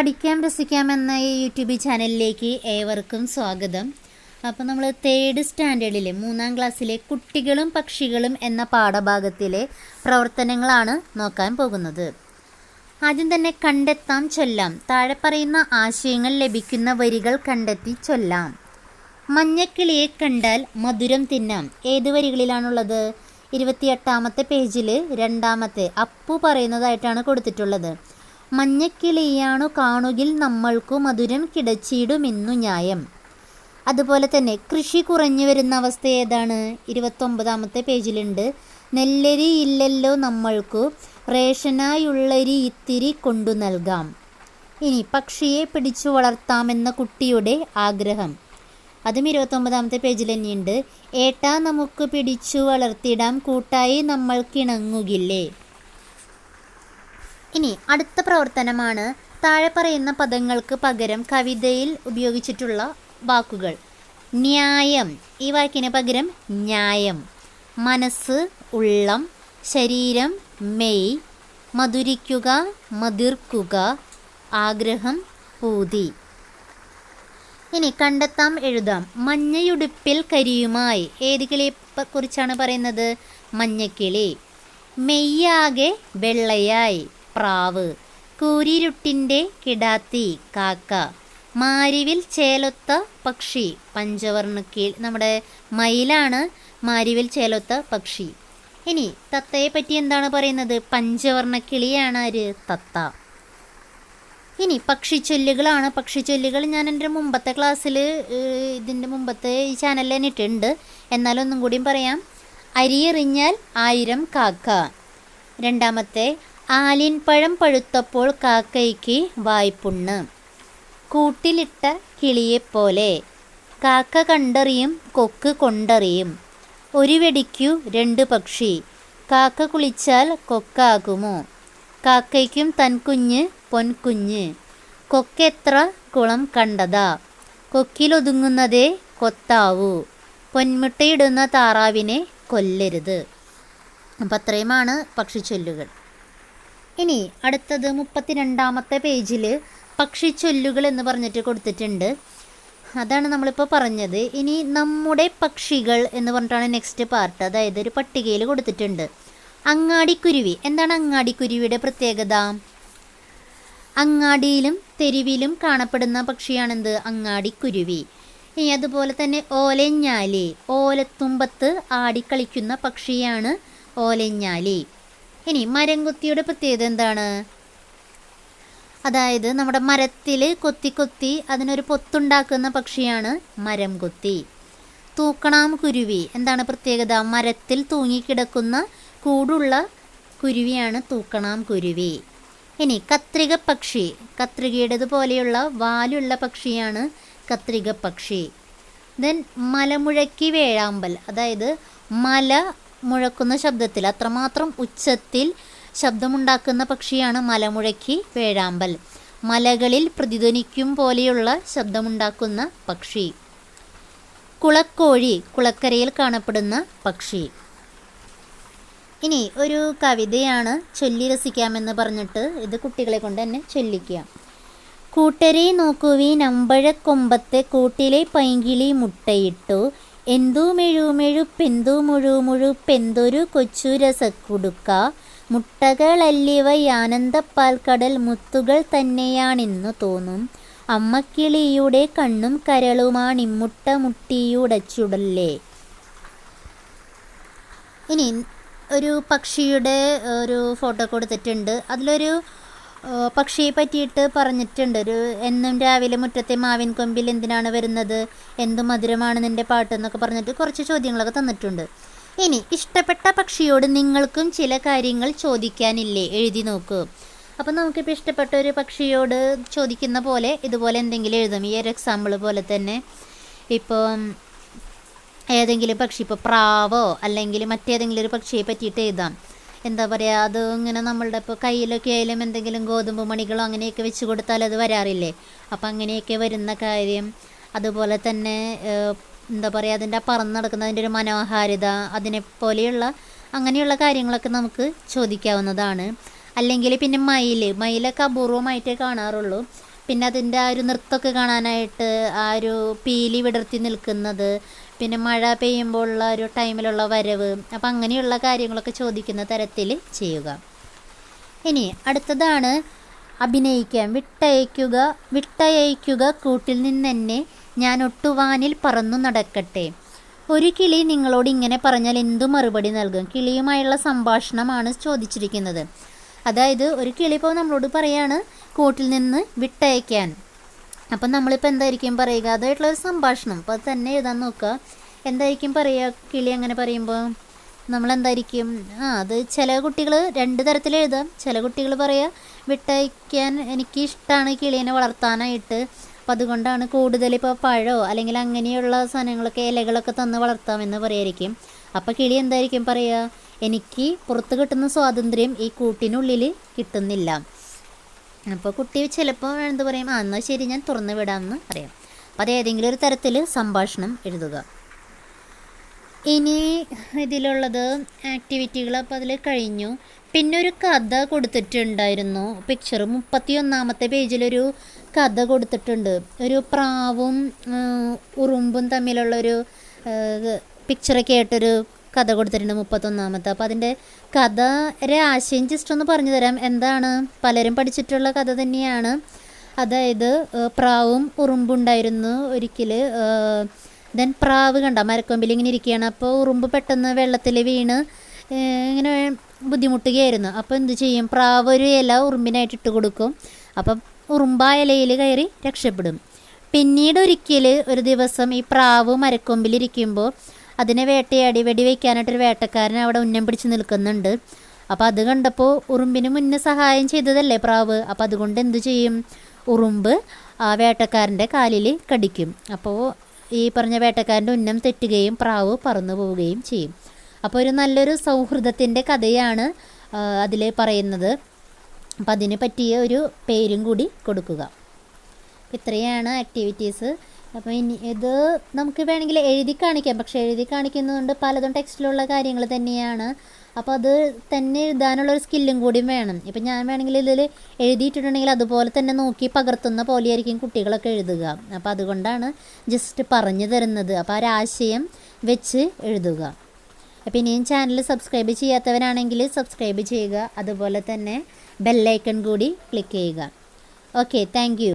പഠിക്കാം രസിക്കാം എന്ന ഈ യൂട്യൂബ് ചാനലിലേക്ക് ഏവർക്കും സ്വാഗതം. അപ്പോൾ നമ്മൾ തേർഡ് സ്റ്റാൻഡേർഡിലെ മൂന്നാം ക്ലാസ്സിലെ കുട്ടികളും പക്ഷികളും എന്ന പാഠഭാഗത്തിലെ പ്രവർത്തനങ്ങളാണ് നോക്കാൻ പോകുന്നത്. ആദ്യം തന്നെ കണ്ടെത്താം ചൊല്ലാം. താഴെ പറയുന്ന ആശയങ്ങൾ ലഭിക്കുന്ന വരികൾ കണ്ടെത്തി ചൊല്ലാം. മഞ്ഞക്കിളിയെ കണ്ടാൽ മധുരം തിന്നാം. ഏത് വരികളിലാണുള്ളത്? ഇരുപത്തിയെട്ടാമത്തെ പേജിൽ രണ്ടാമത്തെ അപ്പു പറയുന്നതായിട്ടാണ് കൊടുത്തിട്ടുള്ളത്. മഞ്ഞക്കിളിയാണു കാണുകിൽ നമ്മൾക്കു മധുരം കിടച്ചിടുമെന്നു ന്യായം. അതുപോലെ തന്നെ കൃഷി കുറഞ്ഞു വരുന്ന അവസ്ഥ ഏതാണ്? ഇരുപത്തൊമ്പതാമത്തെ പേജിലുണ്ട്. നെല്ലരി ഇല്ലല്ലോ നമ്മൾക്കു റേഷനായുള്ളരി ഇത്തിരി കൊണ്ടു നൽകാം. ഇനി പക്ഷിയെ പിടിച്ചു വളർത്താമെന്ന കുട്ടിയുടെ ആഗ്രഹം. അതും ഇരുപത്തൊമ്പതാമത്തെ പേജിൽ തന്നെയുണ്ട്. ഏട്ടാ നമുക്ക് പിടിച്ചു വളർത്തിടാം കൂട്ടായി നമ്മൾക്കിണങ്ങുകില്ലേ? ഇനി അടുത്ത പ്രവർത്തനമാണ് താഴെ പറയുന്ന പദങ്ങൾക്ക് പകരം കവിതയിൽ ഉപയോഗിച്ചിട്ടുള്ള വാക്കുകൾ. ന്യായം. ഈ വാക്കിന് പകരം ന്യായം. മനസ്സ് ഉള്ളം ശരീരം മെയ്. മധുരിക്കുക മതിർക്കുക ആഗ്രഹം പൂതി. ഇനി കണ്ടെത്താം എഴുതാം. മഞ്ഞയുടുപ്പിൽ കരിയുമായി. ഏത് കിളിയെ കുറിച്ചാണ് പറയുന്നത്? മഞ്ഞക്കിളി. മെയ്യാകെ വെള്ളയായി. പ്രാവ്. കൂരിരുട്ടിന്റെ കിടാത്തി കാക്ക. മാരിവിൽ ചേലൊത്ത പക്ഷി പഞ്ചവർണക്കിളി നമ്മുടെ മയിലാണ് മാരിവിൽ ചേലൊത്ത പക്ഷി. ഇനി തത്തയെ പറ്റി എന്താണ് പറയുന്നത്? പഞ്ചവർണക്കിളിയാണ് ആര്? തത്ത. ഇനി പക്ഷിച്ചൊല്ലുകളാണ് പക്ഷിച്ചൊല്ലുകൾ ഞാൻ എന്റെ മുമ്പത്തെ ക്ലാസ്സിൽ ഇതിന്റെ മുമ്പത്തെ ഈ ചാനലിൽ തന്നെ ഇട്ടിട്ടുണ്ട്. എന്നാലും ഒന്നും കൂടിയും പറയാം. അരിയെറിഞ്ഞാൽ ആയിരം കാക്ക. രണ്ടാമത്തെ ആലിൻപഴം പഴുത്തപ്പോൾ കാക്കയ്ക്ക് വായ്പുണ്ണ്. കൂട്ടിലിട്ട കിളിയെപ്പോലെ കാക്ക കണ്ടറിയും കൊക്ക് കൊണ്ടറിയും. ഒരു വെടിക്കു രണ്ട് പക്ഷി. കാക്ക കുളിച്ചാൽ കൊക്കാകുമോ? കാക്കയ്ക്കും തൻ കുഞ്ഞ് പൊൻകുഞ്ഞ് കൊക്കെത്ര കുളം കണ്ടതാ? കൊക്കിലൊതുങ്ങുന്നതേ കൊത്താവൂ. പൊന്മുട്ടയിടുന്ന താറാവിനെ കൊല്ലരുത്. അപ്പം അത്രയുമാണ് പക്ഷിച്ചൊല്ലുകൾ. ഇനി അടുത്തത് മുപ്പത്തിരണ്ടാമത്തെ പേജിൽ പക്ഷിച്ചൊല്ലുകൾ എന്ന് പറഞ്ഞിട്ട് കൊടുത്തിട്ടുണ്ട്. അതാണ് നമ്മളിപ്പോൾ പറഞ്ഞത്. ഇനി നമ്മുടെ പക്ഷികൾ എന്ന് പറഞ്ഞിട്ടാണ് നെക്സ്റ്റ് പാർട്ട് അതായത് ഒരു പട്ടികയിൽ കൊടുത്തിട്ടുണ്ട്. അങ്ങാടിക്കുരുവി. എന്താണ് അങ്ങാടിക്കുരുവിയുടെ പ്രത്യേകത? അങ്ങാടിയിലും തെരുവിലും കാണപ്പെടുന്ന പക്ഷിയാണെന്ത്? അങ്ങാടിക്കുരുവി. ഇനി അതുപോലെ തന്നെ ഓലഞ്ഞാലി. ഓലത്തുമ്പത്ത് ആടിക്കളിക്കുന്ന പക്ഷിയാണ് ഓലഞ്ഞാലി. ഇനി മരം കൊത്തിയുടെ പ്രത്യേകത എന്താണ്? അതായത് നമ്മുടെ മരത്തിൽ കൊത്തി കൊത്തി അതിനൊരു പൊത്തുണ്ടാക്കുന്ന പക്ഷിയാണ് മരം കൊത്തി തൂക്കണാം കുരുവി. എന്താണ് പ്രത്യേകത? മരത്തിൽ തൂങ്ങിക്കിടക്കുന്ന കൂടുള്ള കുരുവിയാണ് തൂക്കണാം കുരുവി. ഇനി കത്രിക പക്ഷി. കത്രികയുടേത് പോലെയുള്ള വാലുള്ള പക്ഷിയാണ് കത്രിക പക്ഷി. ദെൻ മലമുഴക്കി വേഴാമ്പൽ. അതായത് മല മുഴക്കുന്ന ശബ്ദത്തിൽ അത്രമാത്രം ഉച്ചത്തിൽ ശബ്ദമുണ്ടാക്കുന്ന പക്ഷിയാണ് മലമുഴക്കി വേഴാമ്പൽ. മലകളിൽ പ്രതിധ്വനിക്കും പോലെയുള്ള ശബ്ദമുണ്ടാക്കുന്ന പക്ഷി. കുളക്കോഴി കുളക്കരയിൽ കാണപ്പെടുന്ന പക്ഷി. ഇനി ഒരു കവിതയാണ് ചൊല്ലി രസിക്കാമെന്ന് പറഞ്ഞിട്ട് ഇത് കുട്ടികളെ കൊണ്ട് തന്നെ ചൊല്ലിക്കുക. കൂട്ടരെ നോക്കുവീൻ അമ്പഴക്കൊമ്പത്തെ കൂട്ടിലെ പൈങ്കിളി മുട്ടയിട്ടു എന്തു മെഴുമെഴുപ്പെന്തു മുഴുമുഴുപ്പെന്തൊരു കൊച്ചു രസക്കുടുക്ക. മുട്ടകളല്ലിവയാനന്ദപ്പാൽക്കടൽ മുത്തുകൾ തന്നെയാണെന്നു തോന്നും. അമ്മക്കിളിയുടെ കണ്ണും കരളുമാണിമ്മുട്ട മുട്ടിയുടച്ചുടല്ലേ ഇനി ഒരു പക്ഷിയുടെ ഒരു ഫോട്ടോ കൊടുത്തിട്ടുണ്ട്. അതിലൊരു പക്ഷിയെ പറ്റിയിട്ട് പറഞ്ഞിട്ടുണ്ട്. ഒരു എന്നും രാവിലെ മുറ്റത്തെ മാവിൻ കൊമ്പിൽ എന്തിനാണ് വരുന്നത്? എന്ത് മധുരമാണ് നിന്റെ പാട്ട് എന്നൊക്കെ പറഞ്ഞിട്ട് കുറച്ച് ചോദ്യങ്ങളൊക്കെ തന്നിട്ടുണ്ട്. ഇനി ഇഷ്ടപ്പെട്ട പക്ഷിയോട് നിങ്ങൾക്കും ചില കാര്യങ്ങൾ ചോദിക്കാനില്ലേ? എഴുതി നോക്കൂ. അപ്പോൾ നമുക്കിപ്പോൾ ഇഷ്ടപ്പെട്ട ഒരു പക്ഷിയോട് ചോദിക്കുന്ന പോലെ ഇതുപോലെ എന്തെങ്കിലും എഴുതും. ഈ ഒരു എക്സാമ്പിൾ പോലെ തന്നെ ഇപ്പം ഏതെങ്കിലും പക്ഷി ഇപ്പോൾ പ്രാവോ അല്ലെങ്കിൽ മറ്റേതെങ്കിലും ഒരു പക്ഷിയെ പറ്റിയിട്ട് എഴുതാം. എന്താ പറയുക അത് ഇങ്ങനെ നമ്മളുടെ ഇപ്പോൾ കയ്യിലൊക്കെ ആയാലും എന്തെങ്കിലും ഗോതമ്പ് മണികളോ അങ്ങനെയൊക്കെ വെച്ച് കൊടുത്താൽ അത് വരാറില്ലേ? അപ്പം അങ്ങനെയൊക്കെ വരുന്ന കാര്യം അതുപോലെ തന്നെ എന്താ പറയുക അതിന്റെ പറന്ന് നടക്കുന്നതിന്റെ ഒരു മനോഹാരിത അതിനെ പോലെയുള്ള അങ്ങനെയുള്ള കാര്യങ്ങളൊക്കെ നമുക്ക് ചോദിക്കാവുന്നതാണ്. അല്ലെങ്കിൽ പിന്നെ മയിൽ മയിലൊക്കെ അപൂർവമായിട്ടേ കാണാറുള്ളൂ. പിന്നെ അതിന്റെ ആ ഒരു നൃത്തമൊക്കെ കാണാനായിട്ട് ആ ഒരു പീലി വിടർത്തി നിൽക്കുന്നത് പിന്നെ മഴ പെയ്യുമ്പോഴുള്ള ഒരു ടൈമിലുള്ള വരവ്. അപ്പം അങ്ങനെയുള്ള കാര്യങ്ങളൊക്കെ ചോദിക്കുന്ന തരത്തിൽ ചെയ്യുക. ഇനി അടുത്തതാണ് അഭിനയിക്കാൻ. വിട്ടയക്കുക വിട്ടയക്കുക കൂട്ടിൽ നിന്നെന്നെ ഞാൻ ഒട്ടുവാനിൽ പറന്നു നടക്കട്ടെ. ഒരു കിളി നിങ്ങളോട് ഇങ്ങനെ പറഞ്ഞാൽ എന്തു മറുപടി നൽകും? കിളിയുമായുള്ള സംഭാഷണമാണ് ചോദിച്ചിരിക്കുന്നത്. അതായത് ഒരു കിളി ഇപ്പോൾ നമ്മളോട് പറയാണ് കൂട്ടിൽ നിന്ന് വിട്ടയക്കാൻ അപ്പം നമ്മളിപ്പോൾ എന്തായിരിക്കും പറയുക? അതായിട്ടുള്ള ഒരു സംഭാഷണം അപ്പോൾ തന്നെ എഴുതാൻ നോക്കുക. എന്തായിരിക്കും പറയുക? കിളി അങ്ങനെ പറയുമ്പോൾ നമ്മളെന്തായിരിക്കും? ആ അത് ചില കുട്ടികൾ രണ്ട് തരത്തിൽ എഴുതാം. ചില കുട്ടികൾ പറയുക വിട്ടയക്കാൻ എനിക്ക് ഇഷ്ടമാണ് കിളീനെ വളർത്താനായിട്ട്. അപ്പം അതുകൊണ്ടാണ് കൂടുതൽ ഇപ്പോൾ പഴമോ അല്ലെങ്കിൽ അങ്ങനെയുള്ള സാധനങ്ങളൊക്കെ ഇലകളൊക്കെ തന്ന് വളർത്താമെന്ന് പറയായിരിക്കും. അപ്പോൾ കിളി എന്തായിരിക്കും പറയുക? എനിക്ക് പുറത്ത് കിട്ടുന്ന സ്വാതന്ത്ര്യം ഈ കൂട്ടിനുള്ളിൽ കിട്ടുന്നില്ല. അപ്പോൾ കുട്ടി ചിലപ്പോൾ എന്ത് പറയും? ആ എന്നാൽ ശരി ഞാൻ തുറന്നു വിടാമെന്ന് പറയാം അപ്പോൾ അത് ഏതെങ്കിലും ഒരു തരത്തിൽ സംഭാഷണം എഴുതുക. ഇനി ഇതിലുള്ളത് ആക്ടിവിറ്റികൾ അപ്പോൾ അതിൽ കഴിഞ്ഞു. പിന്നെ ഒരു കഥ കൊടുത്തിട്ടുണ്ടായിരുന്നു. പിക്ചർ മുപ്പത്തി ഒന്നാമത്തെ പേജിലൊരു കഥ കൊടുത്തിട്ടുണ്ട്. ഒരു പ്രാവും ഉറുമ്പും തമ്മിലുള്ളൊരു പിക്ചറൊക്കെ ആയിട്ടൊരു കഥ കൊടുത്തിട്ടുണ്ട് മുപ്പത്തൊന്നാമത്തെ. അപ്പോൾ അതിന്റെ കഥ ഒരു ആശയം ജസ്റ്റ് ഒന്ന് പറഞ്ഞു തരാം. എന്താണ്? പലരും പഠിച്ചിട്ടുള്ള കഥ തന്നെയാണ്. അതായത് പ്രാവും ഉറുമ്പുണ്ടായിരുന്നു ഒരിക്കൽ ദെൻ പ്രാവ് കണ്ട? മരക്കൊമ്പിൽ ഇങ്ങനെ ഇരിക്കുകയാണ്. അപ്പോൾ ഉറുമ്പ് പെട്ടെന്ന് വെള്ളത്തിൽ വീണ് ഇങ്ങനെ ബുദ്ധിമുട്ടുകയായിരുന്നു. അപ്പോൾ എന്ത് ചെയ്യും? പ്രാവ് ഒരു ഇല ഉറുമ്പിനായിട്ട് ഇട്ട് കൊടുക്കും. അപ്പം ഉറുമ്പ് ഇലയിൽ കയറി രക്ഷപ്പെടും. പിന്നീട് ഒരിക്കൽ ഒരു ദിവസം ഈ പ്രാവ് മരക്കൊമ്പിലിരിക്കുമ്പോൾ അതിനെ വേട്ടയാടി വെടിവെക്കാനായിട്ടൊരു വേട്ടക്കാരൻ അവിടെ ഉന്നം പിടിച്ച് നിൽക്കുന്നുണ്ട്. അപ്പോൾ അത് കണ്ടപ്പോൾ ഉറുമ്പിന് മുന്നേ സഹായം ചെയ്തതല്ലേ പ്രാവ്? അപ്പോൾ അതുകൊണ്ട് എന്തു ചെയ്യും? ഉറുമ്പ് ആ വേട്ടക്കാരന്റെ കാലിൽ കടിക്കും. അപ്പോൾ ഈ പറഞ്ഞ വേട്ടക്കാരന്റെ ഉന്നം തെറ്റുകയും പ്രാവ് പറന്നു പോവുകയും ചെയ്യും. അപ്പോൾ ഒരു നല്ലൊരു സൗഹൃദത്തിന്റെ കഥയാണ് അതിൽ പറയുന്നത്. അപ്പം അതിന് പറ്റിയ ഒരു പേരും കൂടി കൊടുക്കുക. ഇത്രയാണ് ആക്ടിവിറ്റീസ് അപ്പോൾ ഇനി ഇത് നമുക്ക് വേണമെങ്കിൽ എഴുതി കാണിക്കാം. പക്ഷെ എഴുതി കാണിക്കുന്നതുകൊണ്ട് പലതും ടെക്സ്റ്റിലുള്ള കാര്യങ്ങൾ തന്നെയാണ്. അപ്പോൾ അത് തന്നെ എഴുതാനുള്ള ഒരു സ്കില്ലും കൂടി വേണം. ഇപ്പം ഞാൻ വേണമെങ്കിൽ ഇതിൽ എഴുതിയിട്ടുണ്ടെങ്കിൽ അതുപോലെ തന്നെ നോക്കി പകർത്തുന്ന പോലെയായിരിക്കും കുട്ടികളൊക്കെ എഴുതുക. അപ്പോൾ അതുകൊണ്ടാണ് ജസ്റ്റ് പറഞ്ഞു തരുന്നത്. അപ്പോൾ ആ ഒരാശയം വെച്ച് എഴുതുക. അപ്പോൾ ഇനിയും ചാനൽ സബ്സ്ക്രൈബ് ചെയ്യാത്തവരാണെങ്കിൽ സബ്സ്ക്രൈബ് ചെയ്യുക. അതുപോലെ തന്നെ ബെല്ലൈക്കൺ കൂടി ക്ലിക്ക് ചെയ്യുക. Okay thank